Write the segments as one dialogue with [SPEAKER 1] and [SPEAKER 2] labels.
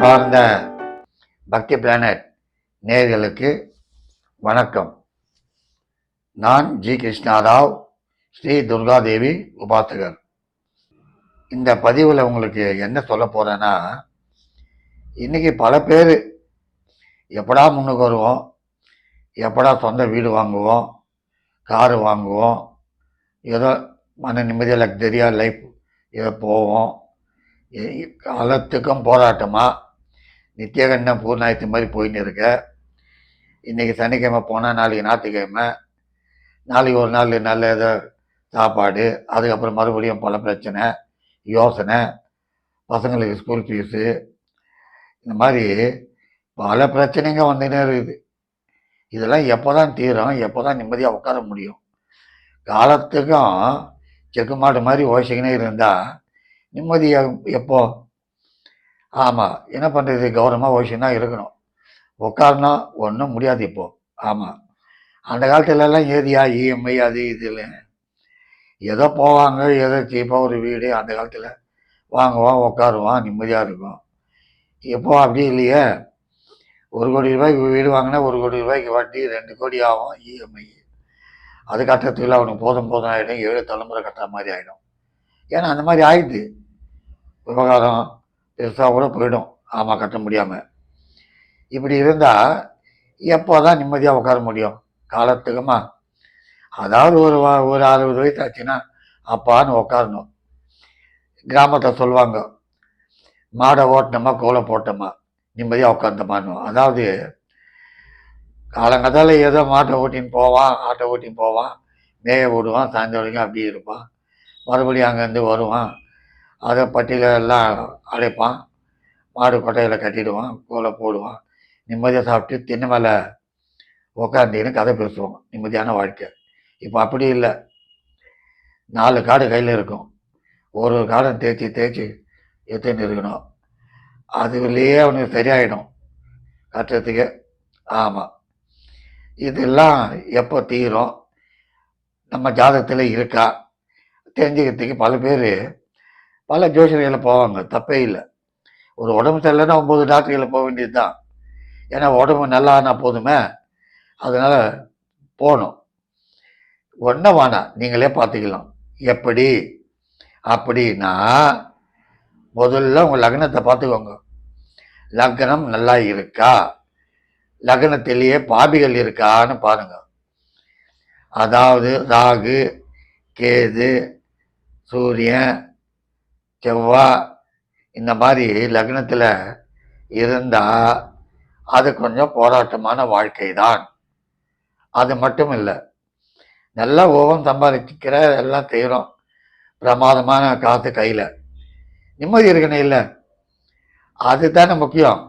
[SPEAKER 1] அன்பார்ந்த பக்தி பிளானட் நேர்களுக்கு வணக்கம். நான் ஜி கிருஷ்ணாராவ் ஸ்ரீ துர்காதேவி உபாசகர். இந்த பதிவில் உங்களுக்கு என்ன சொல்ல போகிறேன்னா இன்னைக்கு பல பேர் எப்படா முன்னுக்கு வருவோம் எப்படா சொந்த வீடு வாங்குவோம் காரு வாங்குவோம் ஏதோ மன நிம்மதியாக லக்ஸரியாக லைஃப் ஏதோ போவோம் காலத்துக்கும் போராட்டமாக நித்தியகண்டம் பூர்ணாயத்து மாதிரி போயின்னு இருக்க. இன்றைக்கி சனிக்கிழமை போனால் நாளைக்கு ஞாயிற்றுக்கிழமை. நாளைக்கு ஒரு நாள் நல்ல ஏதோ சாப்பாடு. அதுக்கப்புறம் மறுபடியும் பல பிரச்சனை யோசனை பசங்களுக்கு ஸ்கூல் ஃபீஸு இந்த மாதிரி பல பிரச்சனைங்க வந்துனே இருக்குது. இதெல்லாம் எப்போ தான் தீரும் எப்போ தான் நிம்மதியாக உட்கார முடியும். காலத்துக்கும் செக்கு மாடு மாதிரி ஓசிக்கினே இருந்தால் நிம்மதியாக எப்போ ஆமாம் என்ன பண்ணுறது கௌரவமாக ஓஷியம்தான் இருக்கணும். உட்காருனா ஒன்றும் முடியாது இப்போ. ஆமாம் அந்த காலத்துலலாம் ஏதியா இஎம்ஐ அது இது இல்லை. ஏதோ போவாங்க. ஏதோ சீப்பாக ஒரு வீடு. அந்த காலத்தில் வாங்குவான் உட்காருவான் நிம்மதியாக இருக்கும். இப்போ அப்படி இல்லையே. ஒரு கோடி ரூபாய்க்கு வீடு வாங்கினா ஒரு கோடி ரூபாய்க்கு வட்டி ரெண்டு கோடி ஆகும் இஎம்ஐ அது கட்டத்தில் அவனுக்கு போதும் போதும் ஆகிடும் ஏழு தலைமுறை கட்டுற மாதிரி ஆகிடும் ஏன்னா அந்த மாதிரி ஆயிடுது. விவகாரம். பெருசாக கூட போயிடும். ஆமாம் கட்ட முடியாமல் இப்படி இருந்தால் எப்போ தான் நிம்மதியாக உட்கார முடியும்? காலத்துக்குமா? அதாவது ஒரு ஒரு அறுபது வயசு ஆச்சுன்னா அப்பான்னு உட்காரணும். கிராமத்தை சொல்லுவாங்க மாடை ஓட்டினோமா கோலை போட்டோமா நிம்மதியாக உட்காந்தோமான்னு அதாவது காலங்கத்தால் ஏதோ மாட்டை ஓட்டின்னு போவான் ஆட்டை ஓட்டின்னு போவான் மேய விடுவான் சாயந்தரம் வரைக்கும் அப்படியே இருப்பான். மறுபடியும் அங்கேருந்து வருவான். அதை பட்டியலெல்லாம் அழைப்பான் அடைப்பான். மாடு கொட்டையில் கட்டிடுவான் கோலை போடுவான். நிம்மதியாக சாப்பிட்டு தின்ன மேலே உக்காந்துன்னு கதை பேசுவோம். நிம்மதியான வாழ்க்கை. இப்போ அப்படி இல்லை. நாலு காடு கையில் இருக்கும். ஒரு ஒரு காடம் தேய்ச்சி தேய்ச்சி எடுத்துன்னு இருக்கணும். அதுலேயே அவனுக்கு சரியாயிடும். கட்டுறதுக்கு. ஆமாம் இதெல்லாம் எப்போ தீரும்? நம்ம ஜாதகத்தில் இருக்கா? தெரிஞ்சுக்கிறதுக்கு பல பேர் பல ஜோசியர்களில் போவாங்க தப்பே இல்லை. ஒரு உடம்பு சரியில்லைன்னா ஒம்பது டாக்டர்களில் போக வேண்டியது தான் ஏன்னா உடம்பு நல்லா ஆனால் போதுமே. அதனால் போகணும். ஒன்றும் வேணாம் நீங்களே பார்த்துக்கலாம். எப்படி? அப்படின்னா முதல்ல உங்கள் லக்னத்தை பார்த்துக்கோங்க. லக்னம் நல்லா இருக்கா? லக்னத்திலேயே பாபிகள் இருக்கான்னு பாருங்க. அதாவது ராகு கேது சூரியன் செவ்வாய் இந்த மாதிரி லக்னத்தில் இருந்தால் அது கொஞ்சம் போராட்டமான வாழ்க்கை தான் அது மட்டும் இல்லை நல்லா ஓவம் சம்பாதிக்கிற எல்லாம் செய்கிறோம் பிரமாதமான காசு கையில். நிம்மதி இருக்கணும் இல்லை அதுதானே முக்கியம்.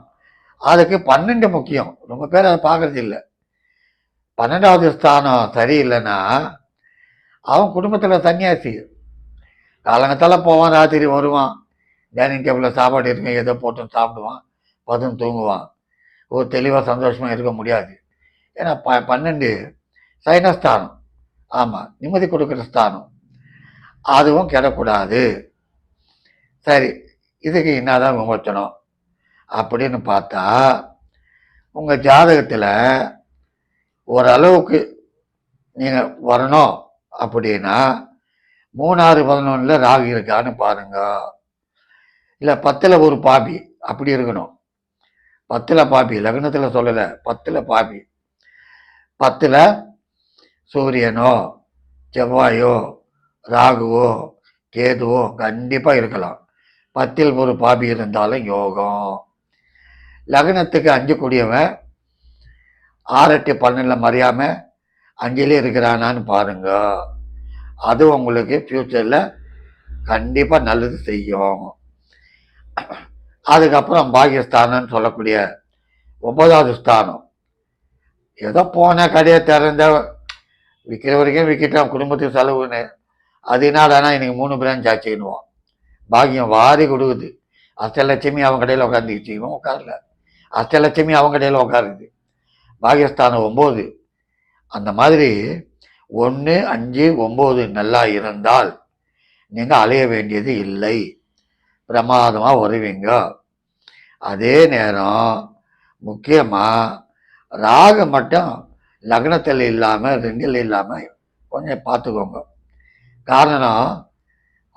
[SPEAKER 1] அதுக்கு பன்னெண்டு முக்கியம். ரொம்ப பேர் அதை பார்க்கறது இல்லை. பன்னெண்டாவது ஸ்தானம் சரியில்லைன்னா அவன் குடும்பத்தில் சன்னியாசி காலங்கத்தால் போவான் ராத்திரி வருவான். டைனிங் டேபிளில் சாப்பாடு இருக்கும் ஏதோ போட்டு சாப்பிடுவான் பதும் தூங்குவான். ஒரு தெளிவாக சந்தோஷமாக இருக்க முடியாது. ஏன்னா ப பன்னெண்டு சைனஸ்தானம் ஆமாம் நிம்மதி கொடுக்குற ஸ்தானம். அதுவும் கிடக்கூடாது. சரி இதுக்கு என்னதான் விமர்சனம் அப்படின்னு பார்த்தா உங்கள் ஜாதகத்தில் ஓரளவுக்கு நீங்கள் வரணும் அப்படின்னா மூணாறு பதினொன்றில் ராகு இருக்கான்னு பாருங்க. இல்லை பத்தில் ஒரு பாபி அப்படி இருக்கணும். பத்தில் பாபி லக்னத்தில் சொல்லலை பத்தில் பாபி. பத்தில் சூரியனோ செவ்வாயோ ராகுவோ கேதுவோ கண்டிப்பாக இருக்கலாம். பத்தில் ஒரு பாபி இருந்தாலும் யோகம். லக்னத்துக்கு அஞ்சு கூடியவன் ஆறு எட்டு பன்னெண்டில் மறியாமல் அஞ்சிலே இருக்கிறானான்னு பாருங்க. அது உங்களுக்கு ஃப்யூச்சரில் கண்டிப்பாக நல்லது செய்யும். அதுக்கப்புறம் பாகியஸ்தானம்னு சொல்லக்கூடிய ஒன்பதாவது ஸ்தானம். ஏதோ போன கடையை திறந்த விற்கிற வரைக்கும் விற்கிட்டோம் குடும்பத்துக்கு செலவுன்னு. அது என்னடானா இன்னைக்கு மூணு பிரான்ச் ஆச்சுன்னுவோம். பாக்கியம் வாரி கொடுக்குது. அஷ்டலட்சுமி அவன் கடையில் உட்காந்துக்கிச்சு இவன் உட்காரல அஷ்டலட்சுமி அவன் கடையில் உட்காருது பாகியஸ்தானம் ஒம்பது. அந்த மாதிரி ஒன்று அஞ்சு ஒம்பது நல்லா இருந்தால் நீங்கள் அலைய வேண்டியது இல்லை. பிரமாதமாக வருவீங்க அதே நேரம் முக்கியமாக ராகு மட்டும் லக்னத்தில் இல்லாமல் ரெண்டில் இல்லாமல் கொஞ்சம் பார்த்துக்கோங்க காரணம்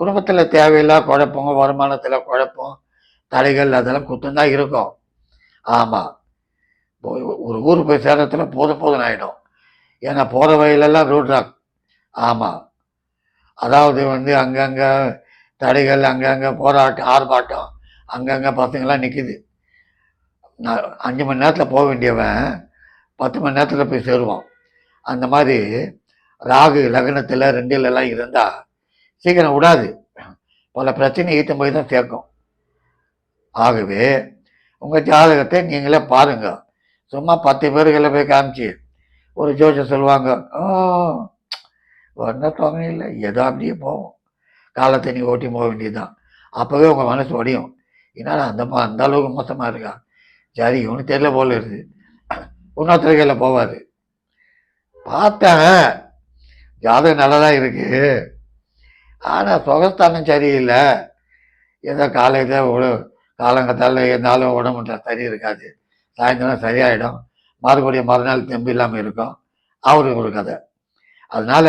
[SPEAKER 1] குடும்பத்தில் தேவையில்லா குழப்பங்க வருமானத்தில் குழப்பம் தடைகள் அதெல்லாம் குத்தம் தான் இருக்கும். ஆமாம் ஒரு ஊர் போய் சேரத்தில் போதும் போதும் ஆகிடும் ஏன்னா போகிற வழியிலெல்லாம் ரோட் ராக் ஆமாம் அதாவது வந்து அங்கங்கே தடைகள் அங்கங்கே போராட்டம் ஆர்ப்பாட்டம் அங்கங்கே பசங்களாம் நிற்கிது நான் அஞ்சு மணி நேரத்தில் போக வேண்டியவன் பத்து மணி நேரத்தில் போய் சேருவான். அந்த மாதிரி ராகு லக்னத்தில் ரெண்டில் எல்லாம் இருந்தால் சீக்கிரம் விடாது. பல பிரச்சனை ஈட்டும் போய் தான் சேர்க்கும். ஆகவே உங்கள் ஜாதகத்தை நீங்களே பாருங்கள் சும்மா பத்து பேர்களை போய் காமிச்சு ஒரு ஜோசியம் சொல்லுவாங்க "ஆ, ஒன்றும் தொகை இல்லை ஏதோ அப்படியே போவோம். காலத்தை நீ ஓட்டி போக வேண்டியதுதான். அப்போவே உங்கள் மனசு ஒடியும் என்னடா அந்த மா அந்த அளவுக்கு மோசமாக இருக்கா? சரி இவனுக்கு தெரியல போல இருக்குது. இன்னொருத்தர் கையில் போவார். பார்த்தேன். ஜாதகம் நல்லா தான் இருக்கு. ஆனால் சுகஸ்தானம் சரியில்லை. ஏதோ காலையில் காலங்கத்தால் இருந்தாலும் உடம்புல சரி இருக்காது. சாயந்தரம் சரியாயிடும். மறுபடியும் மறுநாள் தெம்பு இல்லாமல் இருக்கும். அவரு ஒரு கதை. அதனால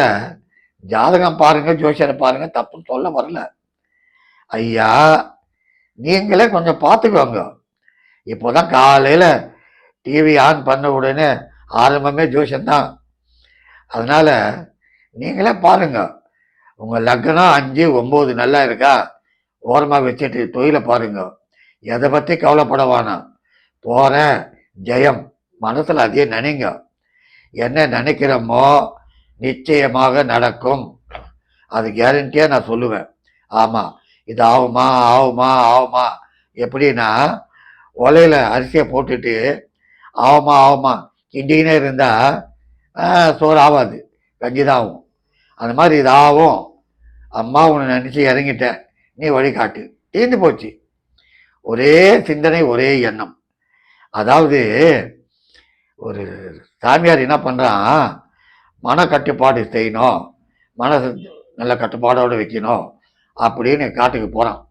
[SPEAKER 1] ஜாதகம் பாருங்க ஜோசியரை பாருங்க தப்புன்னு சொல்ல வரல. ஐயா நீங்களே கொஞ்சம் பார்த்துக்கோங்க. இப்போதான் காலையில் டிவி ஆன் பண்ண உடனே ஆரம்பமே ஜோசியம்தான் அதனால நீங்களே பாருங்க. உங்கள் லக்னம் அஞ்சு ஒம்பது நல்லா இருக்கா? ஓரமாக வச்சுட்டு தொழிலை பாருங்க. எதை பற்றி கவலைப்பட வேணாம். போகிறேன் ஜெயம். மனசில் அதையே நினைங்க. என்ன நினைக்கிறோமோ நிச்சயமாக நடக்கும். அது கேரண்டியாக நான் சொல்லுவேன். ஆமாம் இது ஆகுமா ஆகுமா ஆகுமா? எப்படின்னா ஒலையில் அரிசியை போட்டுட்டு ஆகுமா ஆகுமா? கிண்டிக்கினே இருந்தால் சோறு ஆகாது கஞ்சி தான் ஆகும் அந்த மாதிரி இது ஆகும். அம்மா உன்னை நினச்சி இறங்கிட்டேன் நீ வழிகாட்டு தீர்ந்து போச்சு. ஒரே சிந்தனை ஒரே எண்ணம். அதாவது ஒரு சாமியார் என்ன பண்ணுறான் மன கட்டுப்பாடு செய்யணும். மனசு நல்ல கட்டுப்பாடோடு வைக்கணும். அப்படின்னு காட்டுக்கு போகிறான்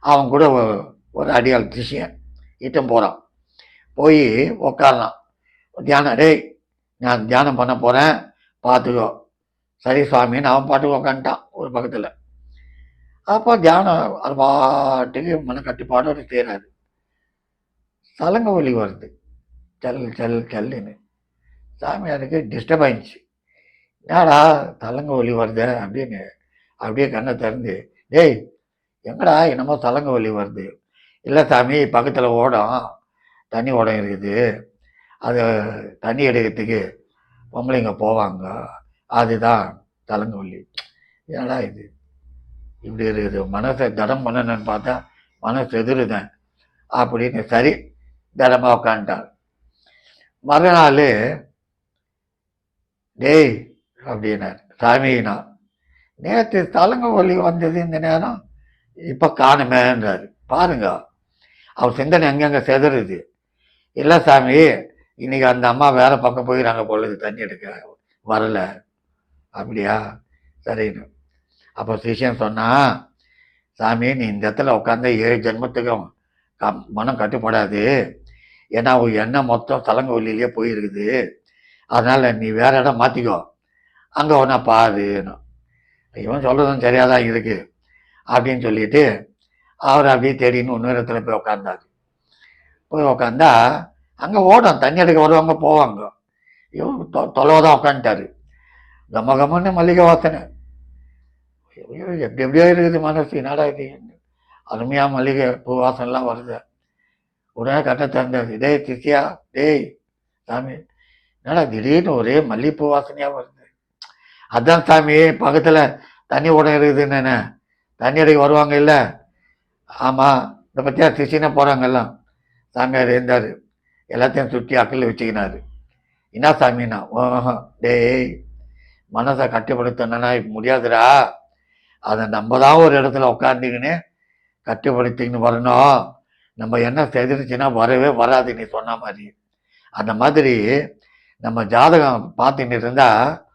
[SPEAKER 1] அவன் கூட ஒரு- அடியால் அடியாள் இட்டம் போகிறான் போய் உக்காரலாம் தியானம் டேய் நான் தியானம் பண்ண போகிறேன் பார்த்துக்கோ சரி சுவாமின்னு அவன் பாட்டுக்கு உக்காந்துட்டான் ஒரு பக்கத்தில். அப்போ தியானம் அது பாட்டுக்கு மன கட்டுப்பாடோடு செய்கிறாரு சலங்க ஒலி வருது. சல் சல் சல்லுன்னு. சாமியாருக்கு டிஸ்டர்ப் ஆயிடுச்சு என்னடா தலங்க ஒலி வருது அப்படின்னு அப்படியே கண்ணை திறந்து டேய் எங்கடா என்னமோ தலங்க ஒலி வருது? இல்லை சாமி பக்கத்தில் ஓடம். தண்ணி ஓடம் இருக்குது. அது தண்ணி எடுக்கிறதுக்கு பொம்பளைங்க போவாங்க. அதுதான் தலங்க ஒலி என்னடா இது? இப்படி இருக்குது. மனசை தடம் பண்ணணும்னு பார்த்தா மனசு எதிருதேன். அப்படின்னு சரி தடமாக உட்காந்துட்டார் மறுநாள் டேய் அப்படின்னார். சாமினா நேற்று தலங்க ஒலி வந்தது இந்த நேரம் இப்போ காணுமேன்றார். பாருங்க அவர் சிந்தனை எங்கெங்கே செதறுது. இல்லை சாமி இன்னைக்கு அந்த அம்மா வேற பக்கம் போயிறாங்க பொழுது தண்ணி எடுக்க வரல. அப்படியா? சரின்னு. அப்போ சிஷியன் சொன்னா சாமி நீ இந்த இடத்துல உட்காந்து ஏழு ஜென்மத்துக்கும் கம்- மனம் கட்டுப்படாது. ஏன்னா உன் எண்ணம் மொத்தம் தலங்க போயிருக்குது. அதனால் நீ வேறு இடம் மாற்றிக்கோ அங்கே ஒன்றா பாருன்னு இவன் சொல்கிறதும் சரியாக தான் இருக்குது அப்படின்னு சொல்லிட்டு அவர் அப்படியே தேடின்னு இன்னொரு இடத்துல போய் உட்காந்தாரு போய் உட்காந்தா அங்கே ஓடும். தண்ணி எடுக்க வருவாங்க போவாங்க. இவன் தொ தொலைவை தான் உட்காந்துட்டாரு கம கமன்னு மல்லிகை வாசனை. எப்படி எப்படியோ இருக்குது மனசு. என்னடா இது? அருமையாக மல்லிகை பூ வாசனைலாம் வருது. உடனே கட்ட திறந்தார். டேய் திசியா டேய் சாமி என்னடா திடீர்னு ஒரே மல்லிகைப்பூ வாசனையாக வருது. அதான் சாமி பக்கத்தில் தண்ணி ஓடம் இருக்குதுன்னு தண்ணி அடைக்கு வருவாங்க இல்லை? ஆமாம் இந்த பற்றியா சிசினா போறாங்க எல்லாம். சாமியார் இருந்தார் எல்லாத்தையும் சுற்றி அக்கல்ல வச்சுக்கினாரு. என்ன சாமின்னா? ஓஹோ டேய் மனசை கட்டுப்படுத்தணும்னா முடியாதுடா. அதை நம்ம தான் ஒரு இடத்துல உட்காந்துக்கின்னு கட்டுப்படுத்திக்கின்னு வரணும். நம்ம என்ன செதுருச்சுன்னா வரவே வராது நீ சொன்ன மாதிரி. அந்த மாதிரி நம்ம ஜாதகம் பார்த்துட்டு இருந்தால்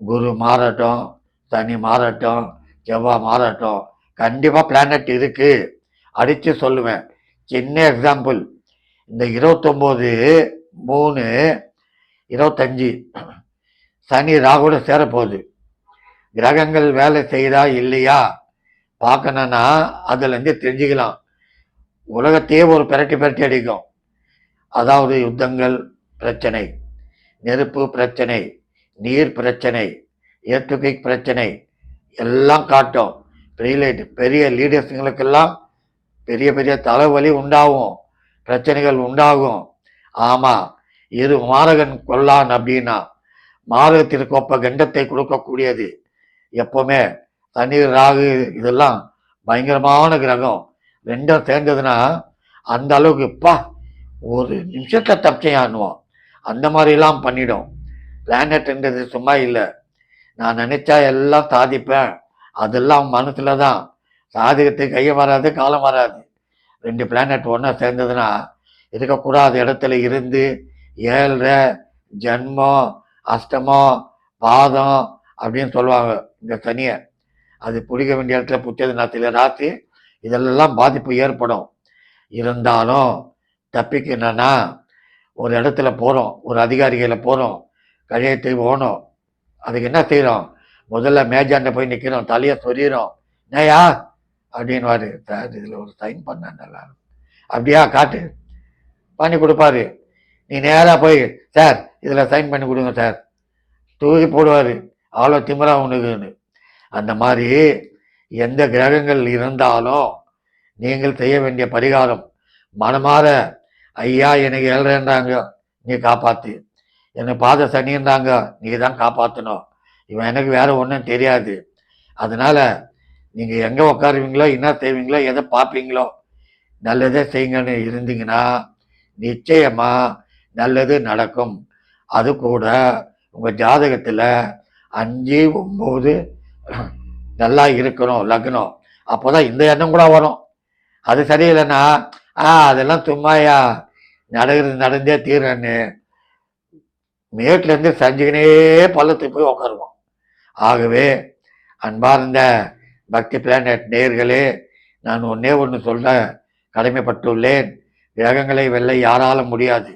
[SPEAKER 1] குரு மாறட்டும் சனி மாறட்டும் செவ்வாய் மாறட்டும் கண்டிப்பாக பிளானட் இருக்குது அடித்து சொல்லுவேன். சின்ன எக்ஸாம்பிள் இந்த இருபத்தொம்போது மூணு இருபத்தஞ்சி சனி ராகுட சேரப்போகுது. கிரகங்கள் வேலை செய்தா இல்லையா? பார்க்கணுன்னா அதுலேருந்து தெரிஞ்சுக்கலாம். உலகத்தையே ஒரு பிரட்டி பிரட்டி அடிக்கும். அதாவது யுத்தங்கள் பிரச்சனை நெருப்பு பிரச்சனை நீர் பிரச்சனை ஏற்றுகை பிரச்சனை எல்லாம் காட்டும். பெரிய பெரிய லீடர்ஸுங்களுக்கெல்லாம் பெரிய பெரிய தலைவலி உண்டாகும். பிரச்சனைகள் உண்டாகும். ஆமாம் இரு மாரகன் கொல்லான் அப்படின்னா மாரகத்திற்கு ஒப்ப கண்டத்தை கொடுக்கக்கூடியது. எப்பவுமே தண்ணீர் ராகு இதெல்லாம் பயங்கரமான கிரகம். ரெண்டும் சேர்ந்ததுன்னா அந்த அளவுக்கு பா ஒரு நிமிஷத்தை தப்பிச்சையானுவோம் அந்த மாதிரிலாம் பண்ணிடும். பிளானட்ன்றது சும்மா இல்லை. நான் நினைச்சா எல்லாம் சாதிப்பேன். அதெல்லாம் மனசில் தான். சாதிக்கிறதுக்கு கையை வராது காலம் வராது ரெண்டு பிளானட் ஒன்றா சேர்ந்ததுன்னா இருக்கக்கூடாத இடத்துல இருந்து ஏழரை ஜன்மம் அஷ்டமம் பாதம் அப்படின்னு சொல்லுவாங்க இந்த சனியை. அது பிடிக்க வேண்டிய இடத்துல புத்தது சில ராத்து இதெல்லாம் பாதிப்பு ஏற்படும். இருந்தாலும் தப்பிக்கணும்னா ஒரு இடத்துல போகிறோம் ஒரு அதிகாரிகளை போகிறோம் கழியத்தை போகணும் அதுக்கு என்ன செய்கிறோம் முதல்ல மேஜாண்ட போய் நிற்கிறோம் தலையை சொறிகிறோம் நேயா அப்படின்வாரு சார் இதில் ஒரு சைன் பண்ண நல்லா அப்படியா? காட்டு. பண்ணி கொடுப்பாரு. நீ நேராக போய் சார் இதில் சைன் பண்ணி கொடுங்க சார். தூக்கி போடுவார். அவ்வளோ திமிரா உனக்குன்னு. அந்த மாதிரி எந்த கிரகங்கள் இருந்தாலும் நீங்கள் செய்ய வேண்டிய பரிகாரம் மனமாற ஐயா எனக்கு ஏழ்றேன்றாங்க நீ காப்பாத்து. என்னை பாத சனின்றாங்க நீ தான் காப்பாற்றணும் இவன் எனக்கு வேற ஒன்றும் தெரியாது. அதனால நீங்கள் எங்கே உட்காருவீங்களோ என்ன செய்வீங்களோ எதை பார்ப்பீங்களோ நல்லதே செய்யுங்கன்னு இருந்தீங்கன்னா நிச்சயமாக நல்லது நடக்கும். அது கூட உங்கள் ஜாதகத்தில் அஞ்சு ஒம்பது நல்லா இருக்கணும் லக்னம். அப்போ தான் இந்த எண்ணம் கூட வரும். அது சரியில்லைன்னா ஆ அதெல்லாம் சும்மாயா நடக்கிறது நடந்தே தீரன்னு. மேட்லேருந்து செஞ்சுக்கினே பள்ளத்துக்கு போய் உட்காருவோம் ஆகவே அன்பார்ந்த பக்தி பிளானட் நேர்களே நான் ஒன்னே ஒன்று சொல்ல கடமைப்பட்டுள்ளேன். கிரகங்களை வெல்ல யாராலும் முடியாது.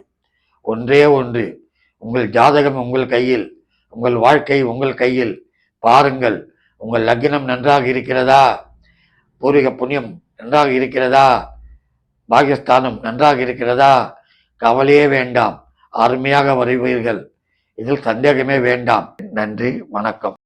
[SPEAKER 1] ஒன்றே ஒன்று உங்கள் ஜாதகம் உங்கள் கையில் உங்கள் வாழ்க்கை உங்கள் கையில். பாருங்கள் உங்கள் லக்னம் நன்றாக இருக்கிறதா? பூர்வீக புண்ணியம் நன்றாக இருக்கிறதா? பாகிஸ்தானம் நன்றாக இருக்கிறதா? கவலையே வேண்டாம். அருமையாக வருவீர்கள். இதில் சந்தேகமே வேண்டாம். நன்றி. வணக்கம்.